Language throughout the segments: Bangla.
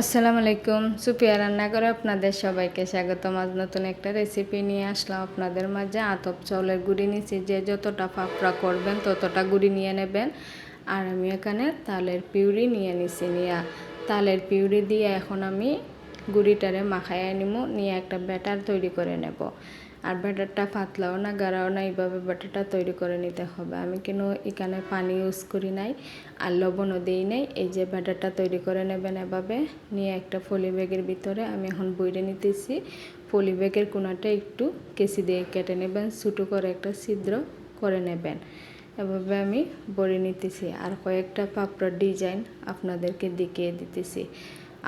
আসসালামু আলাইকুম। সুপিয়া রান্না করে আপনাদের সবাইকে স্বাগতম। আজ নতুন একটা রেসিপি নিয়ে আসলাম। আপনাদের মাঝে আতপ চাউলের গুঁড়ি নিয়েছি। যে যতটা পাপড়া করবেন, ততটা গুঁড়ি নিয়ে নেবেন। আর আমি এখানে তালের পিউরি নিয়ে নিছি নিয়া। তালের পিউরি দিয়ে এখন আমি গুঁড়িটারে মাখাইয়া নিব নিয়ে একটা ব্যাটার তৈরি করে নেব। আর ব্যাটারটা পাতলাও না গাড়াও না, এইভাবে ব্যাটারটা তৈরি করে নিতে হবে। আমি কেন এখানে পানি ইউজ করি নাই আর লবণও দিই নাই, এই যে ব্যাটারটা তৈরি করে নেবেন এভাবে, নিয়ে একটা ফলি ব্যাগের ভিতরে আমি এখন বইরে নিতেছি। ফলি ব্যাগের কোনাটা একটু কেসি দিয়ে কেটে নেবেন, ছোটো করে একটা ছিদ্র করে নেবেন। এভাবে আমি বড়ে নিতেছি। আর কয়েকটা পাপড়ার ডিজাইন আপনাদেরকে দেখিয়ে দিতেছি।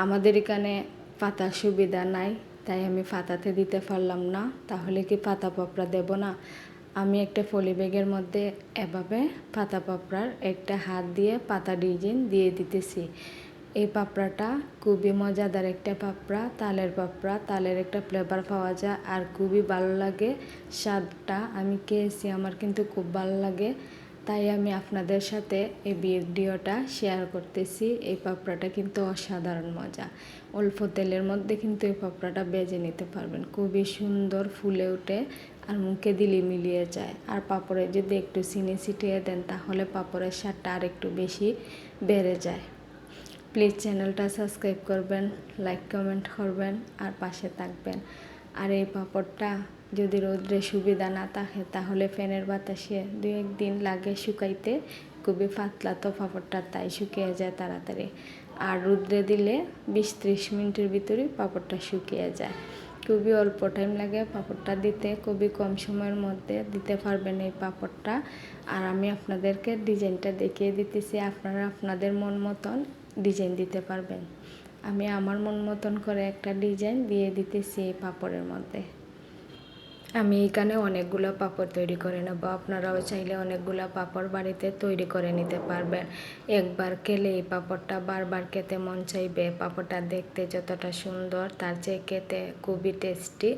আমাদের এখানে পাতার সুবিধা নাই তাই আমি পাতাতে দিতে পারলাম না, তাহলে কি পাতা পাপড়া দেব না? আমি একটা ফলি ব্যাগের মধ্যে এভাবে পাতা পাপড়ার একটা হাত দিয়ে পাতা ডিজাইন দিয়ে দিতেছি। এই পাপড়াটা খুবই মজাদার একটা পাপড়া, তালের পাপড়া, তালের একটা ফ্লেভার পাওয়া যায় আর খুবই ভালো লাগে। স্বাদটা আমি খেয়েছি, আমার কিন্তু খুব ভালো লাগে। তাই আমি আপনাদের সাথে এই ভিডিওটা শেয়ার করতেছি। এই পাপড়াটা কিন্তু অসাধারণ মজা। অল্প তেলের মধ্যে কিন্তু এই পাপড়াটা বেজে নিতে পারবেন। খুবই সুন্দর ফুলে ওঠে আর মুখে দিলে মিলিয়ে যায়। আর পাপড়ে যদি একটু চিনি ছিটিয়ে দেন, তাহলে পাপড়ের স্বাদটা আর একটু বেশি বেড়ে যায়। প্লিজ চ্যানেলটা সাবস্ক্রাইব করবেন, লাইক কমেন্ট করবেন আর পাশে থাকবেন। আর এই পাপড়টা যদি রোদ্রে সুবিধা না থাকে তাহলে ফ্যানের বাতাসে দু একদিন লাগে শুকাইতে, খুবই পাতলা তো পাপড়টা, তাই শুকিয়ে যায় তাড়াতাড়ি। আর রোদ্রে দিলে বিশ ত্রিশ মিনিটের ভিতরে পাপড়টা শুকিয়ে যায়। খুবই অল্প টাইম লাগে পাপড়টা দিতে, খুবই কম সময়ের মধ্যে দিতে পারবেন এই পাপড়টা। আর আমি আপনাদেরকে ডিজাইনটা দেখিয়ে দিতেছি, আপনারা আপনাদের মন মতন ডিজাইন দিতে পারবেন। আমি আমার মন মতন করে একটা ডিজাইন দিয়ে দিতেছি এই পাপড়ের মধ্যে। আমি এখানে অনেকগুলো পাপড় তৈরি করে নেব। আপনারাও চাইলে অনেকগুলো পাপড় বাড়িতে তৈরি করে নিতে পারবেন। একবার খেলে এই পাপড়টা বারবার খেতে মন চাইবে। পাপড়টা দেখতে যতটা সুন্দর, তার চেয়ে খেতে খুবই টেস্টি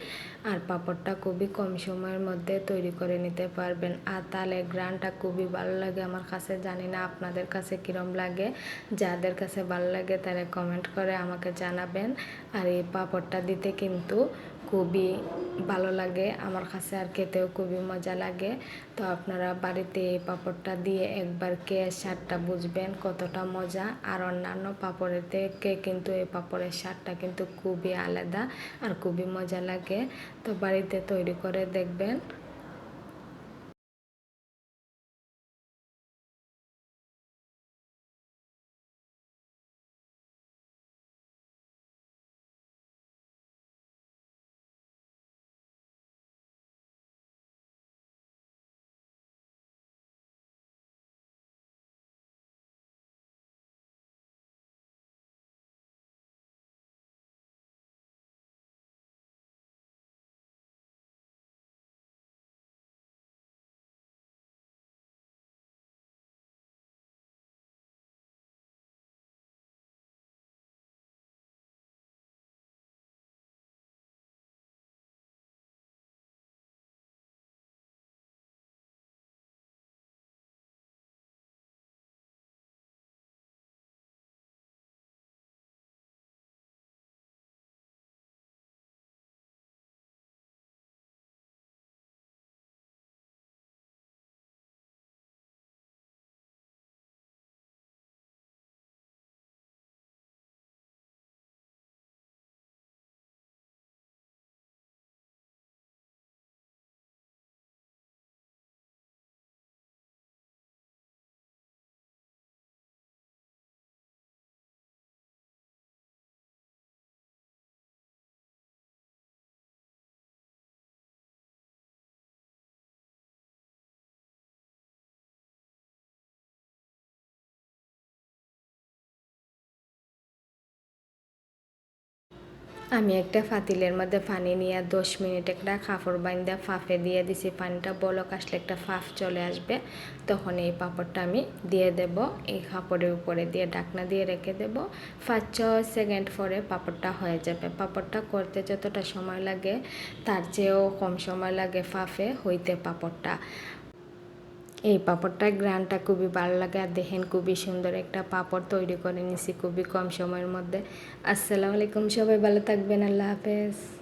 আর পাপড়টা খুবই কম সময়ের মধ্যে তৈরি করে নিতে পারবেন। আর তাহলে গ্রানটা খুবই ভালো লাগে আমার কাছে, জানি না আপনাদের কাছে কীরম লাগে। যাদের কাছে ভালো লাগে তারা কমেন্ট করে আমাকে জানাবেন। আর এই পাপড়টা দিতে কিন্তু খুবই ভালো লাগে। আমার কাছে আর খেতেও খুবই মজা লাগে। তো আপনারা বাড়িতে এই পাঁপড়টা দিয়ে একবার কে স্বাদটা বুঝবেন কতটা মজা। আর অন্যান্য পাঁপড়ের থেকে কিন্তু এই পাঁপড়ের স্বাদটা কিন্তু খুবই আলাদা আর খুবই মজা লাগে। তো বাড়িতে তৈরি করে দেখবেন। আমি একটা ফাতিলের মধ্যে পানি নিয়ে দশ মিনিট একটা কাপড় বাইন্দা ফাফে দিয়ে দিছি। পানিটা বলক আসলে একটা ফাফ চলে আসবে। তখন এই পাপড়টা আমি দিয়ে দেব। এই কাপড়ের উপরে দিয়ে ডাকনা দিয়ে রেখে দেব। পাঁচ ছ সেকেন্ড পরে পাপড়টা হয়ে যাবে। পাপড়টা করতে যতটা সময় লাগে, তার চেয়েও কম সময় লাগে ফাফে হইতে পাপড়টা। এই পাঁপড়টার গ্রানটা খুবই ভালো লাগে আর দেখেন খুবই সুন্দর একটা পাঁপড় তৈরি করে নিছি খুবই কম সময়ের মধ্যে। আসসালামু আলাইকুম, সবাই ভালো থাকবেন, আল্লাহ হাফেজ।